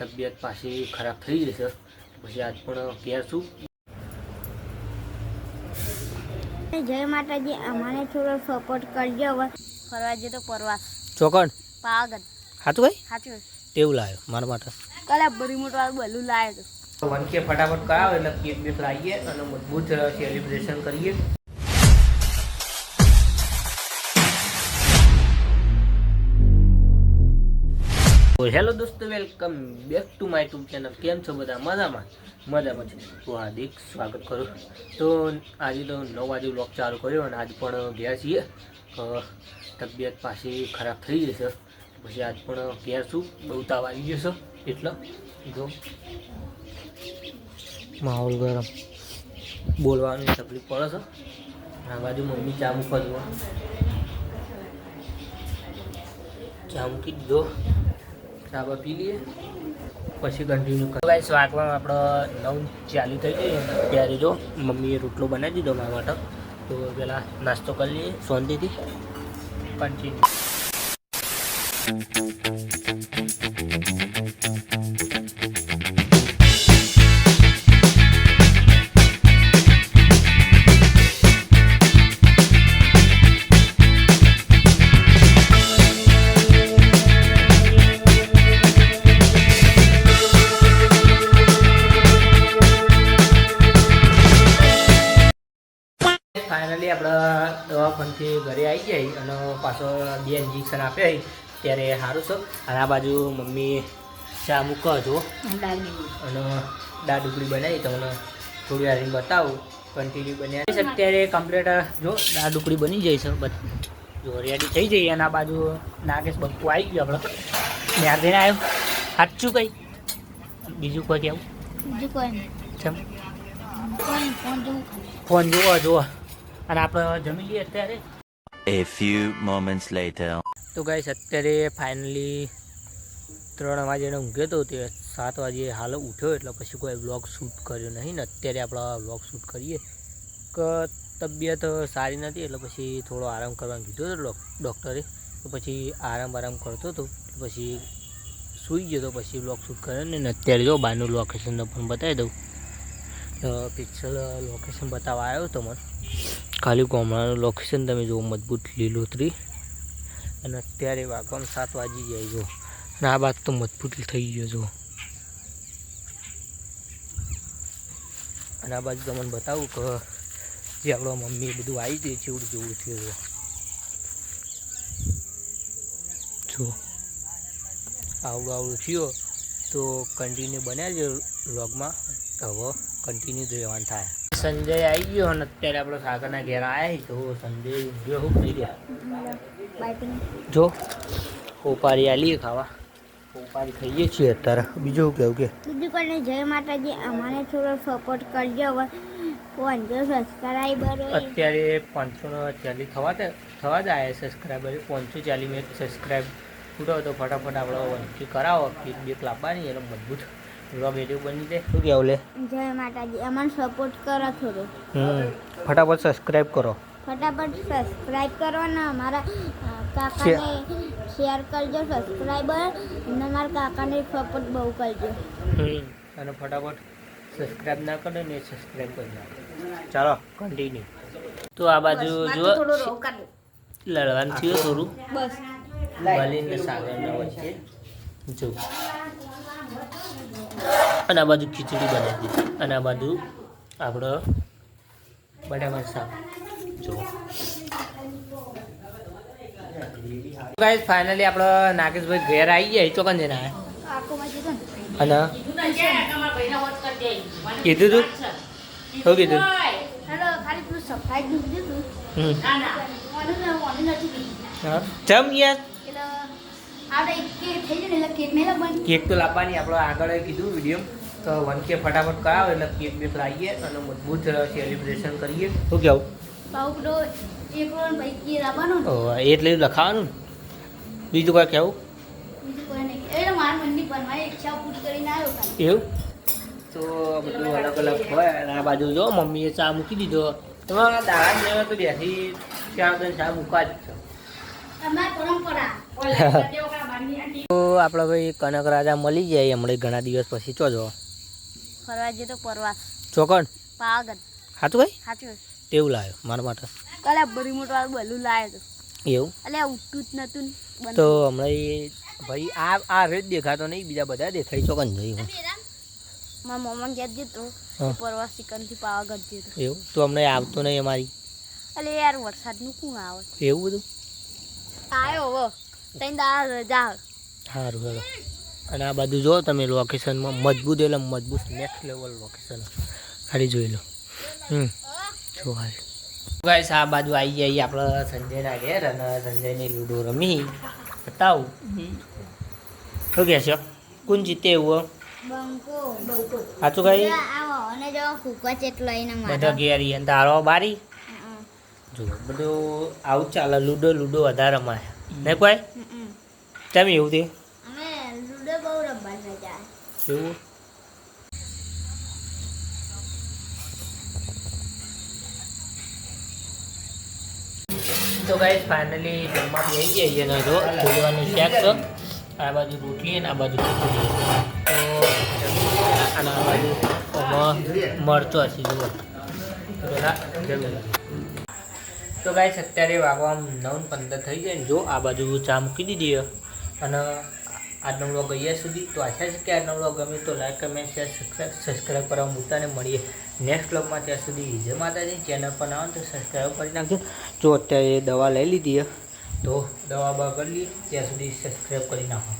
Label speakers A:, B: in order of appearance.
A: તબિયત પાછી ખરાબ થઈ જશે. પછી આજ પણ ઘેર છું
B: જય માતાજી અમારે થોડો સપોર્ટ કરજો હવે. ફરવા જઈએ તો પરવાસ
A: ચોકણ
B: પાવાગઢ.
A: સાચું ભાઈ
B: સાચું
A: તેવું લાવ્યો મારા માટે.
B: કાલે બરી મોટો વાળું બલું લાવ્યો હતો
A: વનકે ફટાફટ કરાવો એટલે કેક બેક લાવીએ અને મજબૂત સેલિબ્રેશન કરીએ. હેલો દોસ્તો, welcome back to my YouTube channel. કેમ છો બધા? મજામાં? મજામાં છે તો હાર્દિક સ્વાગત કરું તો આજે તો નવ વાગે બ્લોગ ચાલુ કર્યો અને આજ પણ ઘેર છીએ. તબિયત પાછી ખરાબ થઈ જશે પછી આજ પણ ઘેર છું. બહુ તાવ આવી ગયો છે. એટલે. જો. માહોલ ગરમ. બોલવાની તકલીફ પડે છે. આ બાજુ મમ્મી ચા મૂકવા જુઓ ચા મૂકી દીધો. ચા પી લઈએ. પછી કન્ટિન્યુ કરો ગાઈસ શાકમાં આપણો નવ ચાલુ થઈ ગઈ ત્યારે જો મમ્મીએ રોટલો બનાવી દીધો મારા માટે. તો પહેલાં નાસ્તો કરી લઈએ શાંતિથી. કન્ટિન્યુ દવાખાનથી ઘરે આવી જાય અને પાછો બે ઇન્જેક્શન આપ્યા ત્યારે સારું છે. અને આ બાજુ મમ્મી ચા મૂકો છો અને દાળ ઢુકડી બનાવી તમને થોડી વાર બતાવું. કન્ટિન્યુ બની છે. અત્યારે કમ્પ્લીટ જો દાળ ઢુકડી બની જાય છે. જો રેડી થઈ જઈએ. અને આ બાજુ નાગેશ બક્કુ આવી ગયો આપણે ત્યાં જઈને આવ્યો સાચું કઈ? બીજું કોઈ કેવું?
B: બીજું કોઈ નહીં. ફોન જોવો
A: જોવો. અને આપણે જમી લઈએ અત્યારે.
C: A few moments later.
A: તો ગાઈસ અત્યારે ફાઇનલી ત્રણ વાગે ઊંઘ્યો હતો તે સાત વાગે હાલ ઉઠ્યો એટલે પછી કોઈ વ્લોગ શૂટ કર્યો નહીં ને અત્યારે આપણે વ્લોગ શૂટ કરીએ. કે તબિયત સારી નથી એટલે પછી થોડો આરામ કરવાનું કીધું હતું ડૉક્ટરે તો પછી આરામ આરામ કરતો હતો પછી સૂઈ ગયો તો પછી વ્લોગ શૂટ કર્યો ને અત્યારે જો બહારનું લોકેશન પણ બતાવી દઉં. પિક્સલ લોકેશન બતાવવા આવ્યો હતો મને. ખાલી ગામડાનું લોકેશન તમે જુઓ, મજબૂત લીલોતરી. અને અત્યારે વાગમ સાત વાગી જાય જો અને આ બાદ તો મજબૂત થઈ ગયો જો અને આ બાજુ તમને બતાવું કે જે આપણો મમ્મી બધું આવી જાય છે, એવું જેવું થયું જો. આવડું આવડું થયો, તો કન્ટિન્યુ બન્યા છે વ્લોગમાં હવે કન્ટિન્યુ રહેવાનું થાય. સંજય આવી ગયો અને અત્યારે આપણે સાગરના ઘેર આવ્યા તો સંજય ઊંઘ્યો શું થઈ ગયા જો ઉપારી આલીએ ખાવા. ઉપારી ખાઈએ છીએ અત્યારે. બીજું કેવું કે?
B: બીજું કોઈ નહીં. જય માતાજી. અમારે થોડો સપોર્ટ કરજો. હવે પંચો સબસ્ક્રાઈબર
A: અત્યારે પાંચસો ચાલીસ થવા થવા જ આવ્યા સબસ્ક્રાઈબર પાંચસો ચાલીસ મિનિટ સબસ્ક્રાઈબ પૂરો તો ફટાફટ આપણે વંચી કરાવો. કેક બેક લાવવાની એટલે મજબૂત વ્લોગ એડિયો બની જાય. શું કહેવું લે?
B: જય માતાજી. અમને સપોર્ટ કરો થોડો.
A: હમ. ફટાફટ સબસ્ક્રાઇબ કરો.
B: ફટાફટ સબસ્ક્રાઈબ કરો ને અમારા કાકાને શેર કરજો સબસ્ક્રાઈબર અને મારા કાકાને સપોર્ટ બહુ કરજો.
A: હમ. અને ફટાફટ સબસ્ક્રાઈબ ના કરો ને સબસ્ક્રાઇબ કરી નાખો. ચાલો કન્ટિન્યુ તો આ બાજુ જો લડવાનું થયું થોડું.
B: બસ.
A: બલીન ને સાગરના વચ્ચે. જો. અને આ બાજુ ખીચડી બનાવી દીધી અને આ બાજુ આપણો બટાકા શાક. જો. ગાઈસ ફાઇનલી આપણો નાગેશભાઈ ઘેર આવી ગયા. ચોકન જઈને આવ્યા.
B: તો.
A: અને? કીધું તું? શું કીધું?
B: તું.
A: જમ યાર
B: એટલે આપણે એક કે થઈ જાય ને એટલે કેક
A: તો લાવવાની આપણે આગળ કીધું વીડિયો. તો વન કે ફટાફટ કરાવો એટલે કેક બેક લાવીએ અને મજબૂત સેલિબ્રેશન કરીએ. શું કેવું? એટલે લખાવાનું બીજું કોઈ
B: ખાલી.
A: એવું? તો બધું અલગ અલગ હોય અને આ બાજુ જો મમ્મીએ ચા મૂકી દીધો. તમારા દાદા તો બેસી ચા ચા મૂકવા જ છે.
B: પરંપરા.
A: આપણે ભાઈ કનક રાજા મળી જાય હમણાં ઘણા દિવસ પછી. ચો જો.
B: ફરવા જઈએ તો પરવાસ.
A: ચોકણ
B: પાવાગઢ.
A: સાચું ભાઈ?
B: સાચું
A: તેવું લાવ્યો મારા માટે.
B: કાલે બરી મોટો વાળું બલું લાવ્યો તો.
A: એવું?
B: એટલે ઉઠતું જ નતું
A: તો હમણાં ભાઈ આ આ રેજ દેખાતો નહીં બીજા બધા દેખાય ચોકન જઈ હું.
B: મારા મમ્મા ગયા જતો. પરવાસ ચિકનથી પાવાગઢ જતો.
A: એવું? તો હમણાં આવતો નહીં અમારી.
B: એટલે યાર વરસાદનું કું આવે?
A: એવું બધું?
B: આવ્યો હવે. તઈ દાળ રજા.
A: સારું હેલો અને આ બાજુ જો તમે લોકેશનમાં મજબૂત એટલે મજબૂત નેક્સ્ટ લેવલ લોકેશન ખાલી જોઈ લો. હમ. જો હાલ. ગાઈસ આ બાજુ આવી જઈએ આપણે સંજયના ઘેર અને સંજયની લૂડો રમી. બતાવું. શું કહે છે? કોણ જીતે એવું સાચું કઈ બધા ઘેરી અને તારો બારી. જો બધું આવું ચાલે. લૂડો લૂડો વધારે રમાય. નહીં કોઈ? કેમ એવું તે
B: અમે લુડો બહુ રમવા મજા
A: એવું? તો ગાઈસ ફાઇનલી જમવા બેસી ગયા છીએ ને જો ખોલવાનું ચેક તો આ બાજુ રોટલી અને આ બાજુ ખીચડી. તો અને આ બાજુ મરચો હશે જુઓ. તો ગાઈસ અત્યારે વાગવા નવ ને પંદર થઈ જાય જો આ બાજુ ચા મૂકી દીધી. અને આજનો વ્લોગ અહીંયા સુધી. તો આશા છે કે આજનો વ્લોગ ગમે તો લાઈક કમેન્ટ શેર સબસ્ક્રાઈબ કરવા મૂકતાને મળીએ નેક્સ્ટ વ્લોગમાં ત્યાં સુધી વિજય માતાજી. ચેનલ પર આવે તો સબસ્ક્રાઈબ કરી નાખજો. જો અત્યારે દવા લઈ લીધી તો દવા બા કરી લઈએ. ત્યાં સુધી સબસ્ક્રાઈબ કરી નાખો.